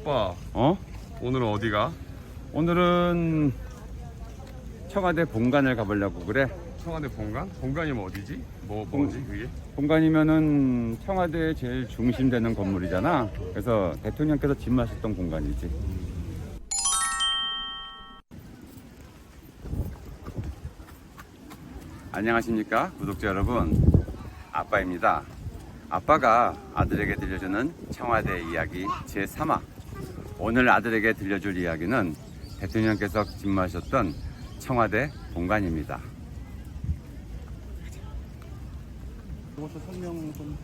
아빠 어? 오늘은 어디가? 오늘은 청와대 본관을 가보려고 그래. 청와대 본관? 본관이면 어디지? 뭐 본- 뭐지 그게? 본관이면은 청와대 제일 중심 되는 건물이잖아. 그래서 대통령께서 집 마셨던 공간이지. 안녕하십니까 구독자 여러분 아빠입니다 아빠가 아들에게 들려주는 청와대 이야기 제3화 오늘 아들에게 들려줄 이야기는 대통령께서 집 마셨던 청와대 본관입니다. 설명 좀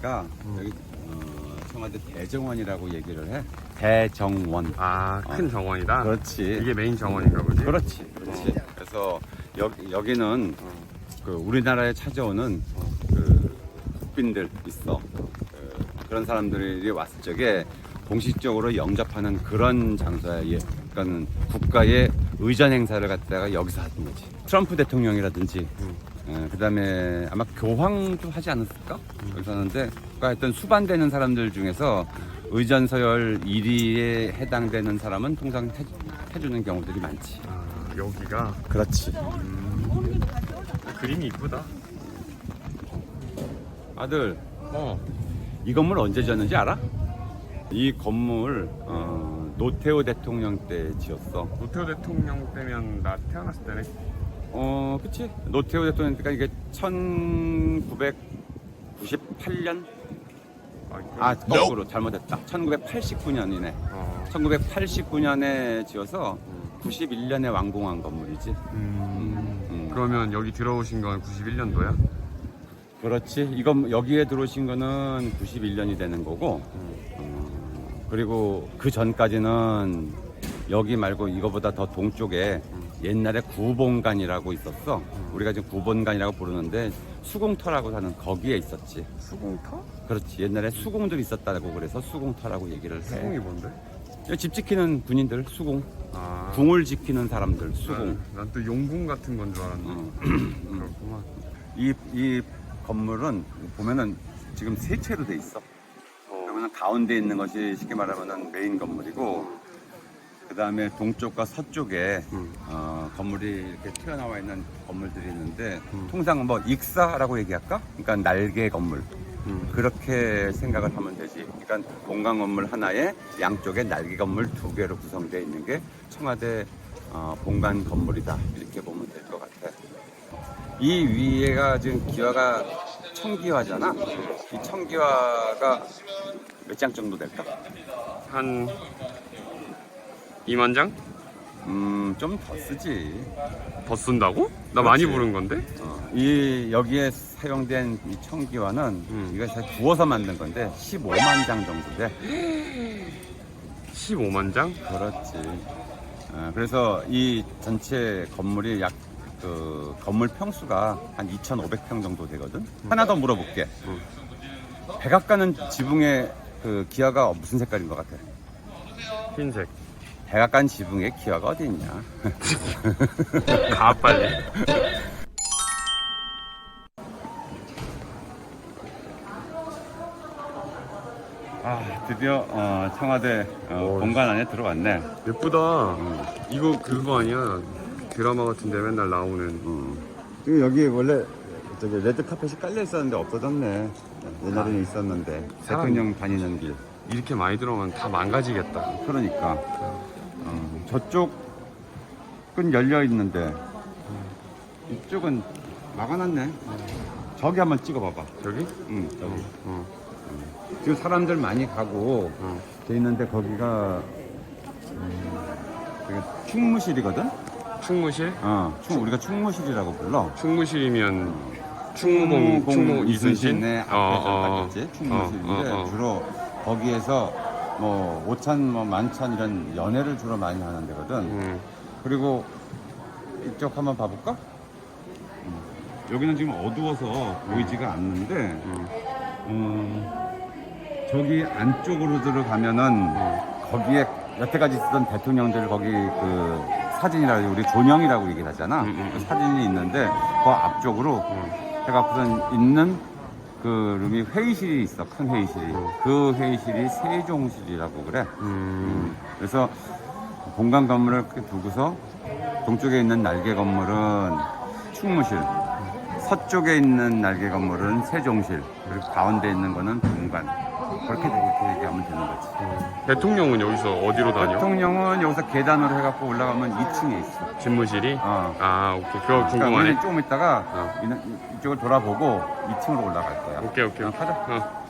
있는 데가 여기 어, 청와대 대정원이라고 얘기를 해. 대정원. 아큰 정원이다. 그렇지. 이게 메인 정원인가 보지? 그렇지. 그렇지. 그래서 여기 여기는 그 우리나라에 찾아오는 그 국빈들 있어. 그 그런 사람들이 왔을 적에 공식적으로 영접하는 그런 장소야. 예. 그러니까는 국가의 의전 행사를 갖다가 여기서 하는 거지. 트럼프 대통령이라든지 어, 그 다음에 아마 교황도 하지 않았을까? 하는데 그러니까 하여튼 수반되는 사람들 중에서 의전 서열 1위에 해당되는 사람은 통상 해, 해주는 경우들이 많지. 아 여기가 그렇지. 그림이 이쁘다. 아들, 어. 이 건물 언제 지었는지 알아? 이 건물 어, 노태우 대통령 때 지었어. 노태우 대통령 때면 나 태어났을 때네. 어, 그치? 노태우 대통령 때가 이게 1998년? 아, 거꾸로 잘못했다. 1989년이네. 어. 1989년에 지어서 91년에 완공한 건물이지. 음. 음. 그러면 여기 들어오신 건 91년도야? 그렇지. 이건 여기에 들어오신 거는 91년이 되는 거고, 어, 그리고 그 전까지는 여기 말고 이거보다 더 동쪽에 옛날에 구본관이라고 있었어. 우리가 지금 구본관이라고 부르는데 수공터라고 하는 거기에 있었지. 수공터? 그렇지. 옛날에 수공들이 있었다고 그래서 수공터라고 얘기를 해. 수공이 뭔데? 집 지키는 군인들 수공. 아. 궁을 지키는 사람들 수공. 난 또 용궁 같은 건 줄 알았네. 어. 그렇구만. 이, 이 건물은 보면은 지금 세 채로 돼 있어. 그러면 가운데 있는 것이 쉽게 말하면 메인 건물이고, 그 다음에 동쪽과 서쪽에 음. 어, 건물이 이렇게 튀어나와 있는 건물들이 있는데, 음. 통상 뭐 익사라고 얘기할까? 그러니까 날개 건물. 음. 그렇게 생각을 하면 되지. 그러니까 본관 건물 하나에 양쪽에 날개 건물 두 개로 구성되어 있는 게 청와대 어, 본관 건물이다. 이렇게 보면 될 것 같아. 이 위에가 지금 기와가 청기와잖아. 이 청기와가 몇 장 정도 될까? 한 2만 장? 음, 좀 더 쓰지. 더 쓴다고? 나 많이 그렇지. 부른 건데? 어, 이 여기에 사용된 이 청기와는 음. 이거 다 구워서 만든 건데 15만 장 정도 돼. 15만 장? 그렇지. 어, 그래서 이 전체 건물이 약 그 건물 평수가 한 2,500평 정도 되거든. 하나 더 물어볼게. 음. 백악관은 지붕에 그 기아가 무슨 색깔인 것 같아? 흰색. 백악관 지붕에 기아가 어디 있냐? 가 빨리. 아 드디어 어, 청와대 어, 오. 본관 안에 들어왔네. 예쁘다. 음. 이거 그거 아니야? 드라마 같은데 맨날 나오는. 음. 지금 여기 원래 저기 레드 카펫이 깔려 있었는데 없어졌네. 옛날에는 있었는데 사람- 대통령 다니는 길. 이렇게 많이 들어오면 다 망가지겠다. 그러니까 어, 저쪽 이쪽은 열려 있는데 이쪽은 막아놨네. 저기 한번 찍어봐봐. 저기? 응, 저기. 어. 지금 사람들 많이 가고 어. 돼 있는데 거기가 음, 되게 충무실이거든. 충무실? 어, 충 우리가 충무실이라고 불러. 충무실이면 충무공 충무 이순신? 네, 어, 어, 앞에서 어. 충무실인데 어, 어, 어. 주로 거기에서 뭐 오찬, 뭐 만찬 이런 연애를 주로 많이 하는 데거든. 음. 그리고 이쪽 한번 봐볼까? 음. 여기는 지금 어두워서 보이지가 않는데 음. 음, 저기 안쪽으로 들어가면은 거기에 여태까지 있었던 대통령들 거기 그 사진이라고 우리 존영이라고 얘기를 하잖아. 음, 음, 그 사진이 있는데 그 앞쪽으로 해가 우선 있는 그 룸이 회의실이 있어 큰 회의실이 그 회의실이 세종실이라고 그래. 음. 그래서 본관 건물을 이렇게 두고서 동쪽에 있는 날개 건물은 충무실, 서쪽에 있는 날개 건물은 세종실, 그리고 가운데 있는 거는 본관. 그렇게 이렇게 얘기하면 되는 거지. 대통령은 여기서 어디로 다녀? 대통령은 여기서 계단으로 해갖고 올라가면 2층에 있어. 집무실이? 어. 아 오케이 그거 그러니까 궁금하네 우리는 조금 있다가 어. 이- 이쪽을 돌아보고 2층으로 올라갈 거야. 오케이 오케이 어, 가자. 어.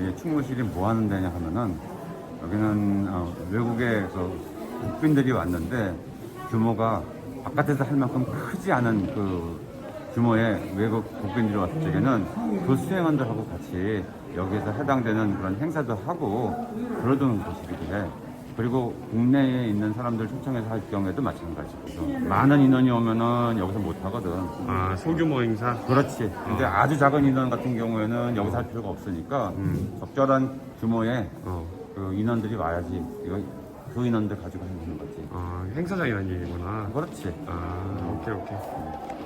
이 충무실이 뭐 하는 데냐 하면은 여기는 어, 외국의 그 국빈들이 왔는데 규모가 바깥에서 할 만큼 크지 않은 그 규모의 외국 국빈들이 왔을 적에는 그 수행원들하고 같이 여기에서 해당되는 그런 행사도 하고 그러던 곳이기도 해. 그리고 국내에 있는 사람들 초청해서 할 경우에도 마찬가지고 많은 인원이 오면은 여기서 못 하거든. 아 소규모 행사? 그렇지. 근데 아주 작은 인원 같은 경우에는 여기서 할 필요가 없으니까 음. 적절한 규모의 어. 그 인원들이 와야지 이거 그 인원들 가지고 하는 거지. 아 행사장이라는 얘기구나 그렇지. 아 오케이 오케이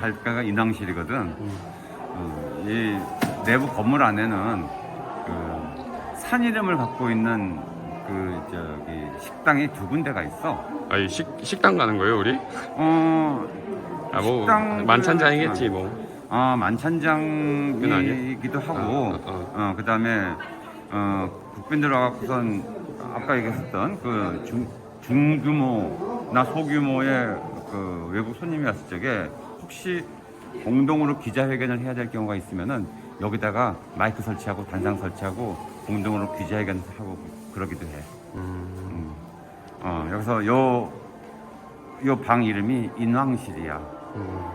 갈까가 인왕실이거든. 어, 이 내부 건물 안에는 그 산 이름을 갖고 있는 그 저기 식당이 두 군데가 있어. 아이 식 식당 가는 거예요 우리? 어, 아 뭐 식당 만찬장이겠지 뭐 아 만찬장이기도 하고 어, 어, 어, 그다음에 어, 국빈들 와갖고선 아까 얘기했었던 그 중, 중규모나 소규모의 그 외국 손님이 왔을 적에 혹시 공동으로 기자회견을 해야 될 경우가 있으면은 여기다가 마이크 설치하고 단상 설치하고 공동으로 기자회견 하고 그러기도 해. 음. 어, 여기서 요 요 방 이름이 인왕실이야. 음.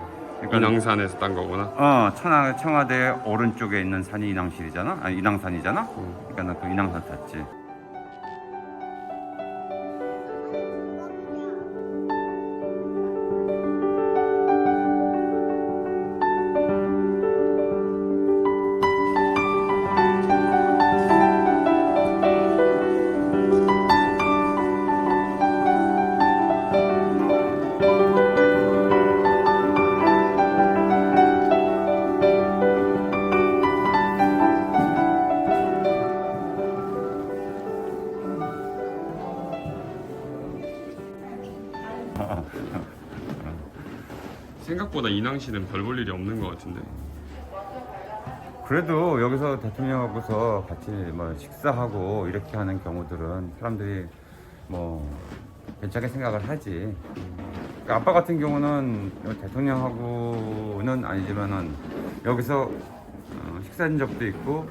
그러니까 인왕산에서 딴 거구나 어, 청와, 청와대 오른쪽에 있는 산이 인왕실이잖아? 아니, 인왕산이잖아? 음. 그러니까 나 그 인왕산 탔지. 생각보다 인왕시는 별 볼 일이 없는 것 같은데 그래도 여기서 대통령하고서 같이 뭐 식사하고 이렇게 하는 경우들은 사람들이 뭐 괜찮게 생각을 하지. 그러니까 아빠 같은 경우는 대통령하고는 아니지만은 여기서 어, 식사한 적도 있고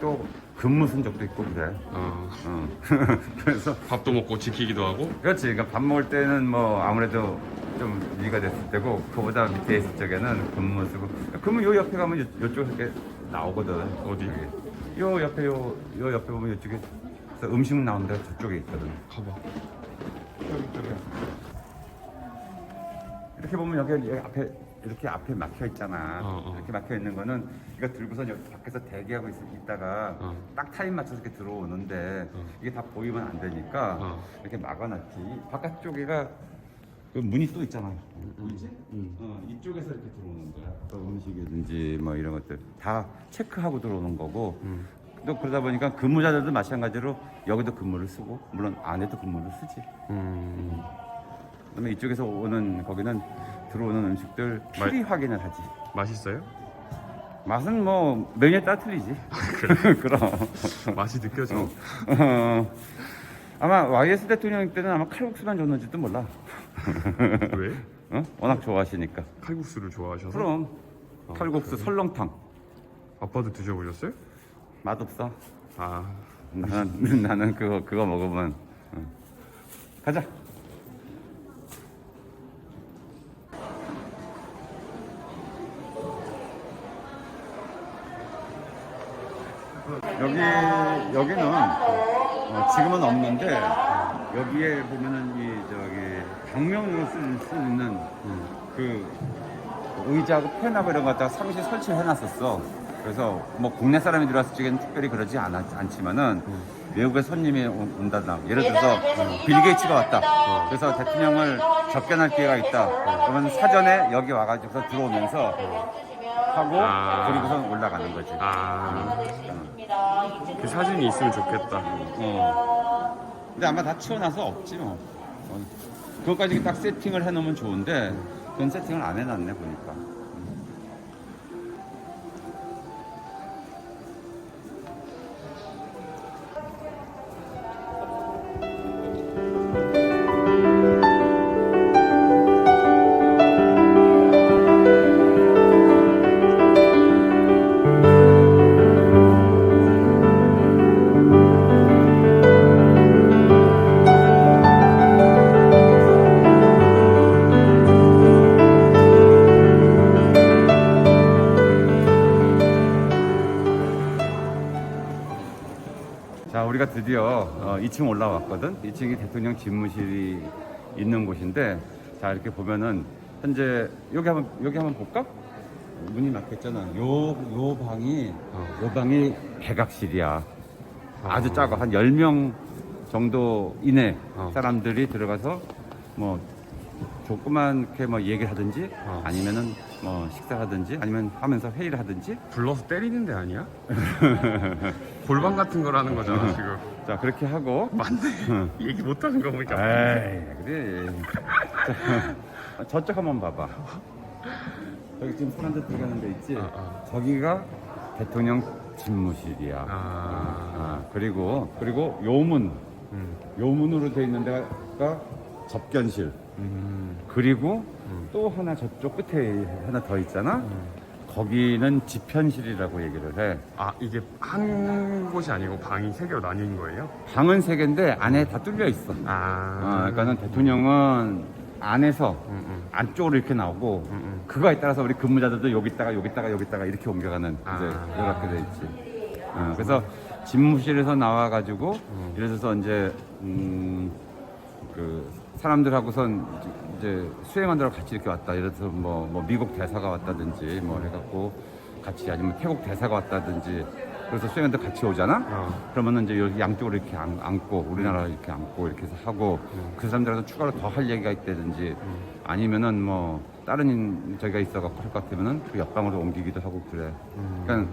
또 근무 쓴 적도 있고 그래. 어, 어. 그래서 밥도 먹고 지키기도 하고 그렇지. 그러니까 밥 먹을 때는 뭐 아무래도 좀 위가 됐을 때고 그보다 밑에 있을 적에는 근무 쓰고 그러면 요 옆에 가면 요, 요쪽 이렇게 나오거든. 어디? 여기. 요 옆에 요, 요 옆에 보면 이쪽에 그래서 음식 나오는 데가 저쪽에 있거든. 가봐 저기 저기. 이렇게 보면 여기, 여기 앞에 이렇게 앞에 막혀 있잖아. 어, 어. 이렇게 막혀 있는 거는 이거 들고서 여기 밖에서 대기하고 있, 있다가 어. 딱 타임 맞춰서 이렇게 들어오는데 어. 이게 다 보이면 안 되니까 어. 이렇게 막아놨지. 바깥쪽에가 그 문이 또 있잖아. 보이지? 음. 어, 이쪽에서 이렇게 들어오는 거야. 또 음식이든지 뭐 이런 것들 다 체크하고 들어오는 거고. 음. 또 그러다 보니까 근무자들도 마찬가지로 여기도 근무를 쓰고 물론 안에도 근무를 쓰지. 음. 그다음에 이쪽에서 오는 거기는 들어오는 음식들 필히 확인을 하지. 맛있어요? 맛은 뭐 메뉴에 따라 틀리지. 그럼. 맛이 느껴져. 어, 아마 YS 대통령 때는 아마 칼국수만 줬는지도 몰라. 왜? 어? 워낙 좋아하시니까. 칼국수를 좋아하셔서? 그럼 어, 칼국수 설렁탕 아빠도 드셔보셨어요? 맛없어. 아, 나는, 나는 그거 그거 먹으면 어. 가자. 여기 여기는 어, 지금은 없는데 여기에 보면은 이 저기 방명으로 쓸 수 있는 그 의자하고 펜하고 이런 거 갖다가 사무실 설치를 해놨었어. 그래서 뭐 국내 사람이 들어왔을 적에는 특별히 그러지 않, 않지만은 외국의 손님이 온- 온다나 예를 들어서 빌 게이츠가 왔다. 그래서 대통령을 접견할 기회가 있다. 그러면 사전에 여기 와가지고 들어오면서 하고 아. 그리고서 올라가는 거지. 아, 그 사진이 있으면 좋겠다. 어. 근데 아마 다 치워놔서 없지 뭐. 어. 그것까지 딱 세팅을 해놓으면 좋은데 그건 세팅을 안 해놨네 보니까. 2층 올라왔거든. 2층이 대통령 집무실이 있는 곳인데, 자 이렇게 보면은 현재 여기 한번 여기 한번 볼까? 문이 막혔잖아. 요 요 방이 어. 요 방이 백악실이야. 아주 작아 한 10명 정도 이내 어. 사람들이 들어가서 뭐 조그맣게 뭐 얘기를 하든지 어. 아니면은 뭐 식사하든지 아니면 하면서 회의를 하든지 불러서 때리는 데 아니야? 골방 같은 거라는 거잖아, 지금. 자 그렇게 하고 맞네. 얘기 못하는 거 보니까. 에이, 그래. 자, 저쪽 한번 봐봐. 여기 지금 사람들 들어가는 데 있지? 아, 아. 저기가 대통령 집무실이야. 아, 아, 그리고, 그리고 요문, 음, 요문으로 돼 있는 데가 접견실. 음, 그리고 음. 또 하나 저쪽 끝에 하나 더 있잖아? 거기는 집현실이라고 얘기를 해. 아, 이게 한 곳이 아니고 방이 세 개로 나뉜 거예요? 방은 세 개인데 안에 다 뚫려 있어. 아, 어, 그러니까는 대통령은 안에서 음, 음, 안쪽으로 이렇게 나오고 음, 음. 그거에 따라서 우리 근무자들도 여기 있다가 여기 있다가 여기 있다가 이렇게 옮겨가는 아. 이제 이렇게 돼 있지. 어, 그래서 집무실에서 나와가지고 음. 들어서 이제 음, 그 사람들하고선 이제 수행하느라 같이 이렇게 왔다. 예를 들어서 뭐, 뭐 미국 대사가 왔다든지 뭐 해갖고 같이 아니면 태국 대사가 왔다든지 그래서 수행한테 같이 오잖아. 어, 그러면은 이제 여기 양쪽으로 이렇게 안, 앉고 우리나라 이렇게 앉고 이렇게 해서 하고 그 사람들하고 추가로 더 할 얘기가 있다든지 아니면은 뭐 다른 저기가 있어갖고 할 것 같으면은 그 옆방으로 옮기기도 하고 그래. 음. 그러니까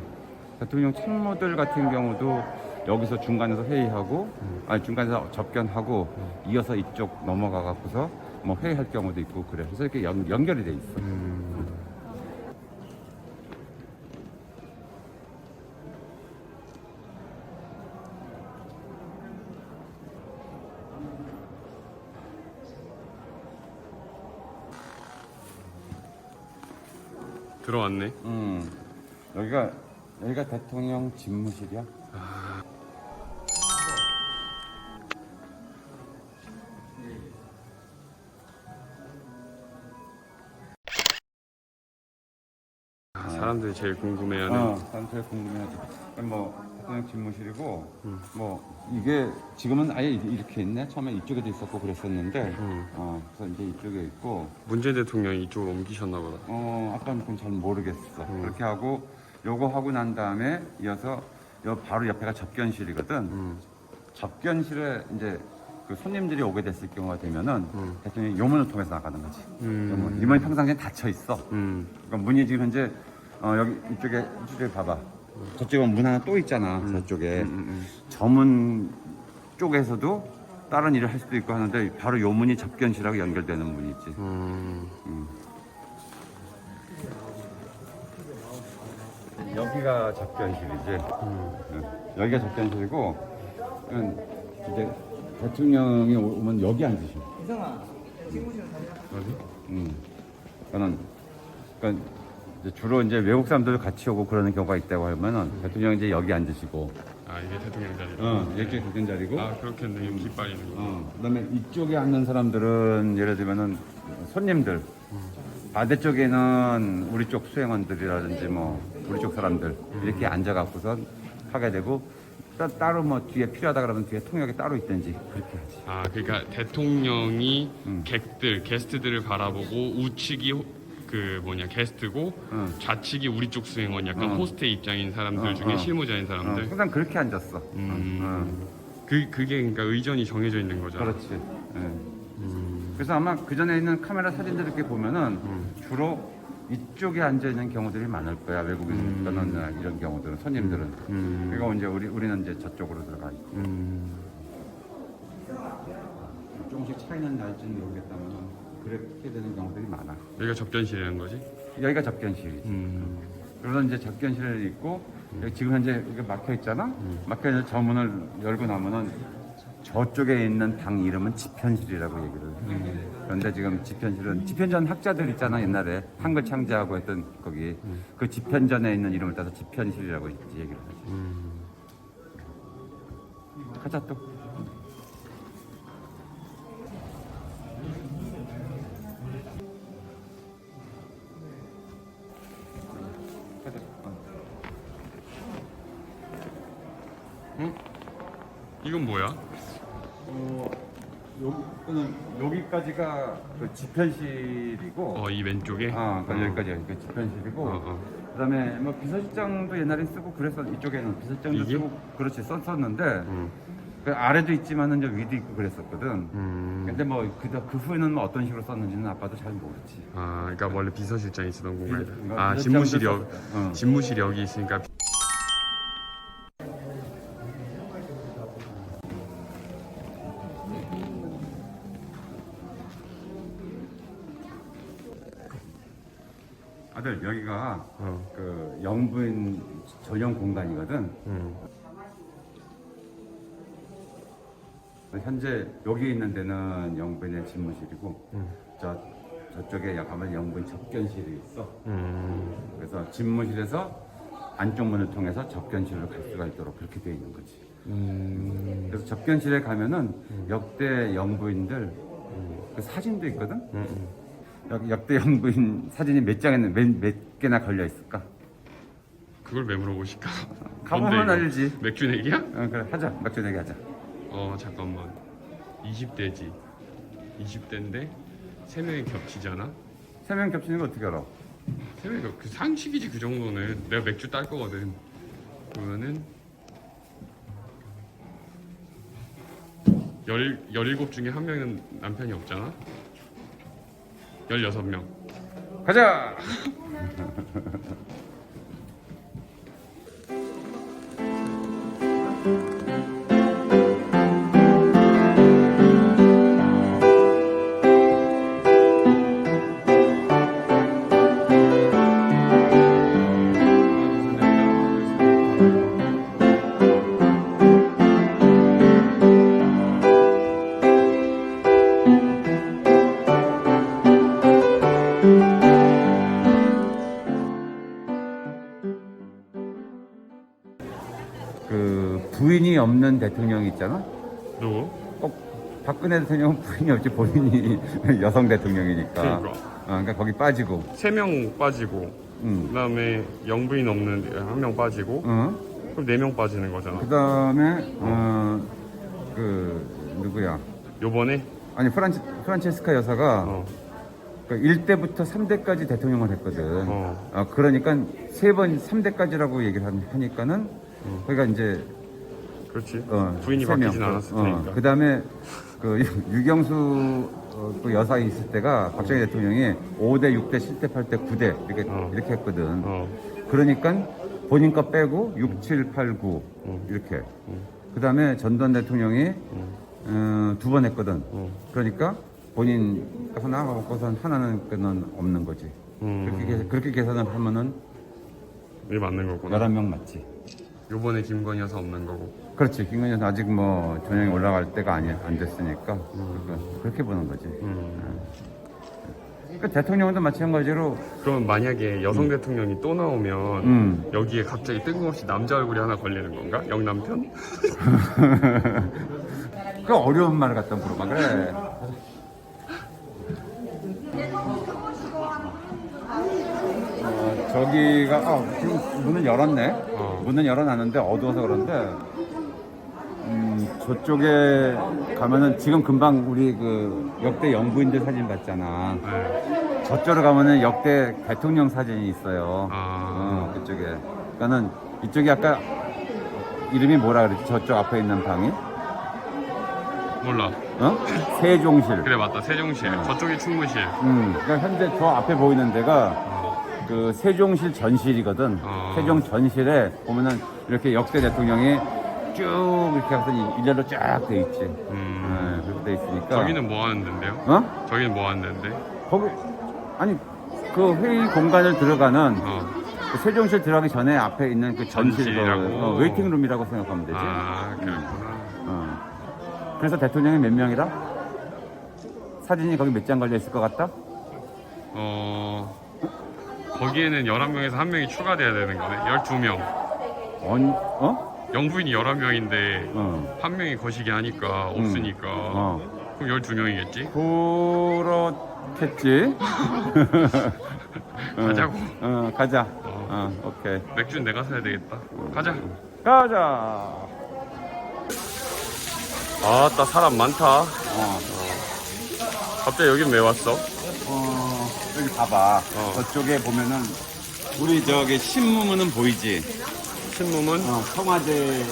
대통령 참모들 같은 경우도 여기서 중간에서 회의하고 아니 중간에서 접견하고 이어서 이쪽 넘어가 갖고서 뭐 회의할 경우도 있고 그래. 그래서 이렇게 연, 연결이 돼 있어. 음. 들어왔네. 음 여기가 여기가 대통령 집무실이야. 사람들이 제일 궁금해하는 어, 사람들 궁금해하지. 뭐 대통령 집무실이고 음. 뭐 이게 지금은 아예 이렇게 있네. 처음에 이쪽에도 있었고 그랬었는데 음. 어, 그래서 이제 이쪽에 있고 문재인 대통령이 이쪽으로 옮기셨나 보다. 어, 아까는 그건 잘 모르겠어. 음. 그렇게 하고 요거 하고 난 다음에 이어서 요 바로 옆에가 접견실이거든. 음. 접견실에 이제 그 손님들이 오게 됐을 경우가 되면은 음. 대통령이 요 문을 통해서 나가는 거지. 음. 요문. 이 문이 평상시에 닫혀 있어. 음. 그러니까 문이 지금 현재 어, 여기 이쪽에 이쪽에 봐봐. 저쪽은 문 하나 또 있잖아. 저쪽에 음, 음, 저문 쪽에서도 다른 일을 할 수도 있고 하는데 바로 요 문이 접견실하고 연결되는 문이지. 음. 여기가 접견실이지. 음. 응. 여기가 접견실이고 응, 이제 대통령이 오- 오면 여기 앉으시면. 어디? 음. 저는 그러니까 이제 주로 이제 외국 사람들 같이 오고 그러는 경우가 있다고 하면은 대통령이 이제 여기 앉으시고, 아 이게 대통령 자리. 어, 여기 대통령 자리고, 아 그렇겠네. 여기 깃발 있는 거. 어, 그다음에 이쪽에 앉는 사람들은 예를 들면은 손님들, 반대 쪽에는 우리 쪽 수행원들이라든지 뭐 우리 쪽 사람들 이렇게 앉아갖고선 하게 되고 따, 따로 뭐 뒤에 필요하다 그러면 뒤에 통역이 따로 있든지 그렇게 하지. 아 그러니까 대통령이 음. 객들 게스트들을 바라보고 우측이 호- 그 뭐냐 게스트고 응. 좌측이 우리 쪽 수행원 약간 어. 호스트의 입장인 사람들 어, 중에 어. 실무자인 어, 사람들. 항상 그렇게 앉았어. 음. 어. 그 그게 그러니까 의전이 정해져 있는 거잖아. 그렇지. 예. 음. 그래서 아마 그 전에 있는 카메라 사진들 이렇게 보면은 음. 주로 이쪽에 앉아 있는 경우들이 많을 거야 외국인 떠나는 이런 경우들은 손님들은. 음. 그리고 이제 우리 우리는 이제 저쪽으로 들어가 있고 음. 조금씩 차이는 날지는 모르겠다만 그렇게 되는 경우들이 많아. 여기가 접견실이라는 거지? 여기가 접견실이지. 음. 그래서 이제 접견실에 있고 여기 지금 현재 이게 막혀 있잖아. 막혀 있는 저 문을 열고 나면은 저쪽에 있는 방 이름은 집현실이라고 얘기를 해. 그런데 지금 집현실은 집현전 학자들 있잖아 옛날에 한글 창제하고 했던 거기 그 집현전에 있는 이름을 따서 집현실이라고 이제 얘기를 하지. 음. 가자 또. 어. 이건 뭐야? 어, 여기는 여기까지가 그 집현실이고, 어 이 왼쪽에? 아, 그러니까 여기까지 그 집현실이고, 어, 어. 그다음에 뭐 비서실장도 옛날에 쓰고 그래서 이쪽에는 비서실장도 이게? 쓰고 그렇지 썼었는데 음. 그 아래도 있지만은 저 위도 있고 그랬었거든. 음. 근데 뭐그 그 후에는 뭐 어떤 식으로 썼는지는 아빠도 잘 모르지. 아, 그러니까 원래 비서실장이 쓰던 공간이다. 비서- 아, 여기, 썼었다. 어. 집무실이 여기 있으니까. 아들 여기가 어. 그 영부인 전용 공간이거든. 음. 현재 여기 있는 데는 영부인의 집무실이고 음. 저 저쪽에 가면 영부인 접견실이 있어. 음. 그래서 집무실에서 안쪽 문을 통해서 접견실로 갈 수가 있도록 그렇게 되어 있는 거지. 음. 그래서 접견실에 가면은 역대 영부인들 그 사진도 있거든. 음. 역, 역대 영부인 사진이 몇 장에는 몇, 몇 개나 걸려 있을까? 그걸 왜 물어보실까? 가보면? 알지. 맥주 내기야? 어, 그래 하자. 맥주 내기 하자. 어, 잠깐만. 20대지. 20대인데 세 명이 겹치잖아. 세 명 겹치는 거 어떻게 알아? 세 명이 겹. 그 상식이지 그 정도는. 내가 맥주 딸 거거든. 그러면은 열 열일곱 중에 한 명은 남편이 없잖아. 열여섯 명. 가자. 부인이 없지 본인이 여성 대통령이니까. 그러니까. 어, 그러니까 거기 빠지고. 세 명 빠지고 응. 그다음에 영부인 없는 한 명 빠지고 어? 그럼 네 명 빠지는 거잖아. 그 다음에 어, 그 누구야? 요번에 아니 프란치, 프란체스카 여사가 어. 그 1대부터 3대까지 대통령을 했거든. 어. 아, 그러니까 세 번 3대까지라고 얘기를 하- 하니까는 거기가 이제 그렇지. 어, 부인이 세 명. 바뀌진 않았을 어, 테니까. 그 다음에 그 유경수 어, 그 여사 있을 때가 박정희 대통령이 5대, 6대, 7대, 8대, 9대 이렇게 어. 이렇게 했거든. 어. 그러니까 본인 거 빼고 6, 7, 8, 9 음. 이렇게. 음. 그 다음에 전두환 대통령이 음. 어, 두번 했거든. 음. 그러니까 본인 하나 먹고선 하나는 그는 없는 거지. 그렇게, 음. 계- 그렇게 계산을 하면은 이게 맞는 거구나. 11명 맞지. 요번에 김건희 여사 없는 거고. 그렇지. 김건희 여사 아직 뭐 전형이 올라갈 때가 아니, 안 됐으니까. 그러니까 그렇게 보는 거지. 음. 그 대통령도 마찬가지로 그럼 만약에 여성 대통령이 또 나오면 음. 여기에 갑자기 뜬금없이 남자 얼굴이 하나 걸리는 건가? 영남편? 그 어려운 말을 갖다 물어봐. 그래. 어, 저기가 아, 지금 문을 열었네. 어. 문은 열어놨는데 어두워서 그런데 음, 저쪽에 가면은 지금 금방 우리 그 역대 영부인들 사진 봤잖아. 네. 저쪽으로 가면은 역대 대통령 사진이 있어요. 아. 어, 그쪽에. 그러니까는 이쪽이 아까 이름이 뭐라 그랬지? 저쪽 앞에 있는 방이? 몰라. 어? 세종실. 그래 맞다. 세종실. 저쪽이 충무실. 음, 그러니까 현재 저 앞에 보이는 데가 그 세종실 전실이거든. 어. 세종 전실에 보면은 이렇게 역대 대통령이 쭉 이렇게 해서 일렬로 쫙 돼 있지. 음. 네, 그렇게 돼 있으니까. 저기는 뭐 하는 데인데요? 어? 저기는 뭐 하는 데인데? 거기 아니 그 회의 공간을 들어가는 어. 그 세종실 들어가기 전에 앞에 있는 그 전실 그, 전실이라고? 어, 웨이팅 룸이라고 생각하면 되지. 아, 그렇구나. 어. 그래서 대통령이 몇 명이라? 사진이 거기 몇 장 걸려 있을 것 같다? 어. 거기에는 11명에서 한 명이 추가돼야 되는 거네. 12명. 언, 어? 영부인이 11명인데 어. 한 명이 거시기 하니까 없으니까 어. 그럼 12명이겠지? 그렇겠지. 어, 가자고. 어, 가자. 어. 어, 오케이. 맥주는 내가 사야 되겠다. 가자. 가자. 아따 사람 많다. 어, 갑자기 여긴 왜 왔어? 어, 여기 봐봐. 어. 저쪽에 보면은 우리 저기 신무문은 보이지? 신문은 어, 청와대의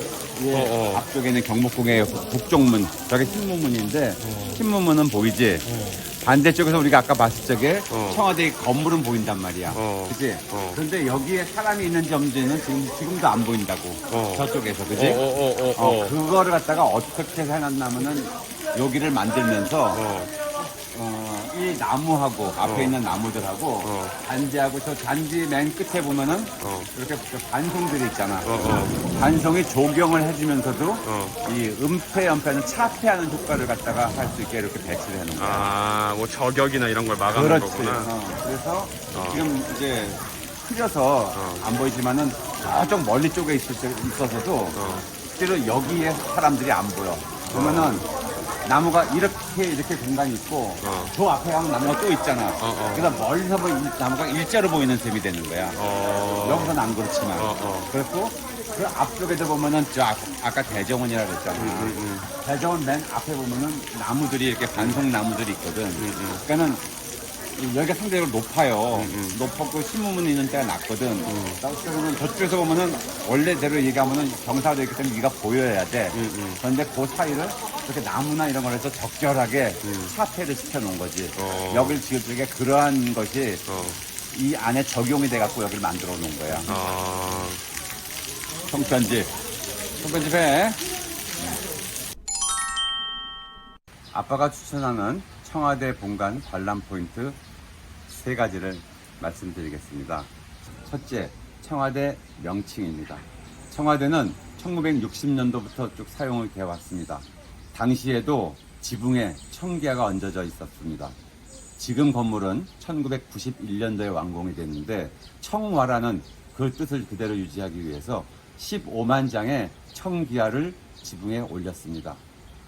어, 어. 앞쪽에 있는 경복궁의 북쪽문. 저게 신무문인데 신무문은 보이지? 반대쪽에서 우리가 아까 봤을 적에 어. 청와대 건물은 보인단 말이야. 어. 그치? 어. 그런데 여기에 사람이 있는 점들은 지금, 지금도 안 보인다고. 어. 저쪽에서, 그지? 어어어 어 어, 어, 그거를 갖다가 어떻게 해놨냐면은 여기를 만들면서 어. 어, 이 나무하고 앞에 어. 있는 나무들하고 어. 단지하고 저 단지 맨 끝에 보면은 어. 이렇게 저 반송들이 있잖아. 어, 어. 반송이 조경을 해주면서도 어. 이 은폐 연폐는 차폐하는 효과를 갖다가 할 수 있게 이렇게 배치를 해놓은 거야. 아, 뭐 저격이나 이런 걸 막아놓은 그렇지. 거구나. 어, 그래서 어. 지금 이제 흐려서 어. 안 보이지만은 저쪽 멀리 쪽에 있을 때 있어서도 어. 실제로 여기에 사람들이 안 보여. 보면은 나무가 이렇게 이렇게 공간이 있고 어. 저 앞에 가면 나무가 또 있잖아. 어. 그래서 멀리서 보면 이 나무가 일자로 보이는 셈이 되는 거야. 어. 여기서는 안 그렇지만. 어, 어. 그렇고 그 앞쪽에도 보면은 저 아, 아까 대정원이라고 그랬잖아. 음, 대정원 맨 앞에 보면은 나무들이 이렇게 반송 나무들이 있거든. 그러니까는 이- 여기가 상대적으로 높아요. 음. 높았고 신문문 있는 데가 낮거든. 그러면 저쪽에서 보면은 원래대로 얘기하면은 경사가 되기 때문에 위가 보여야 돼. 음, 음. 그런데 그 사이를 이렇게 나무나 이런 걸 해서 적절하게 차폐를 시켜놓은 거지. 음. 어. 여기를 지을 적에 그러한 것이 어. 이 안에 적용이 돼갖고 여기를 만들어 놓은 거야. 아. 손편집. 손편집 해. 아빠가 추천하는 청와대 본관 관람 포인트 세 가지를 말씀드리겠습니다. 첫째, 청와대 명칭입니다. 청와대는 1960년도부터 쭉 사용을 되어 왔습니다. 당시에도 지붕에 청계가 얹어져 있었습니다. 지금 건물은 1991년도에 완공이 됐는데 청와라는 그 뜻을 그대로 유지하기 위해서 15만 장의 청기화를 지붕에 올렸습니다.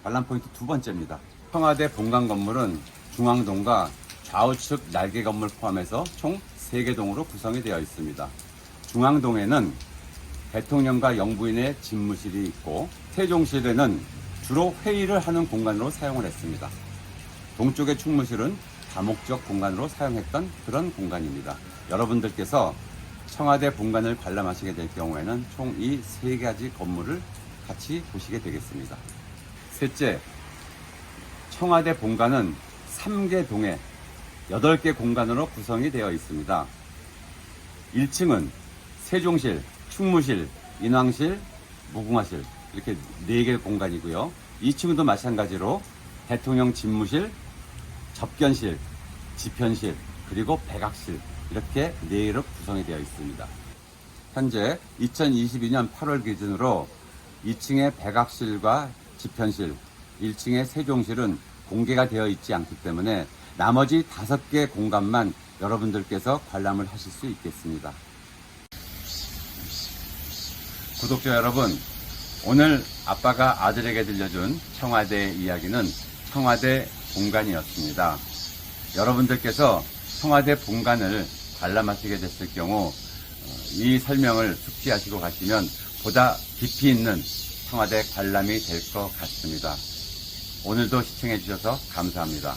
관람 포인트 두 번째입니다. 청와대 본관 건물은 중앙동과 좌우측 날개 건물 포함해서 총세개 동으로 구성이 되어 있습니다. 중앙동에는 대통령과 영부인의 집무실이 있고 세종실에는 주로 회의를 하는 공간으로 사용을 했습니다. 동쪽의 충무실은 다목적 공간으로 사용했던 그런 공간입니다. 여러분들께서 청와대 본관을 관람하시게 될 경우에는 총 이 세 가지 건물을 같이 보시게 되겠습니다. 셋째, 청와대 본관은 3개 동에 8개 공간으로 구성이 되어 있습니다. 1층은 세종실, 충무실, 인왕실, 무궁화실 이렇게 4개 공간이고요. 2층도 마찬가지로 대통령 집무실, 접견실, 집현실, 그리고 백악실 이렇게 4개로 구성이 되어 있습니다. 현재 2022년 8월 기준으로 2층의 백악실과 집현실, 1층의 세종실은 공개가 되어 있지 않기 때문에 나머지 5개 공간만 여러분들께서 관람을 하실 수 있겠습니다. 구독자 여러분, 오늘 아빠가 아들에게 들려준 청와대 이야기는 청와대 본관이었습니다. 여러분들께서 청와대 본관을 관람하시게 됐을 경우 어, 이 설명을 숙지하시고 가시면 보다 깊이 있는 청와대 관람이 될 것 같습니다. 오늘도 시청해 주셔서 감사합니다.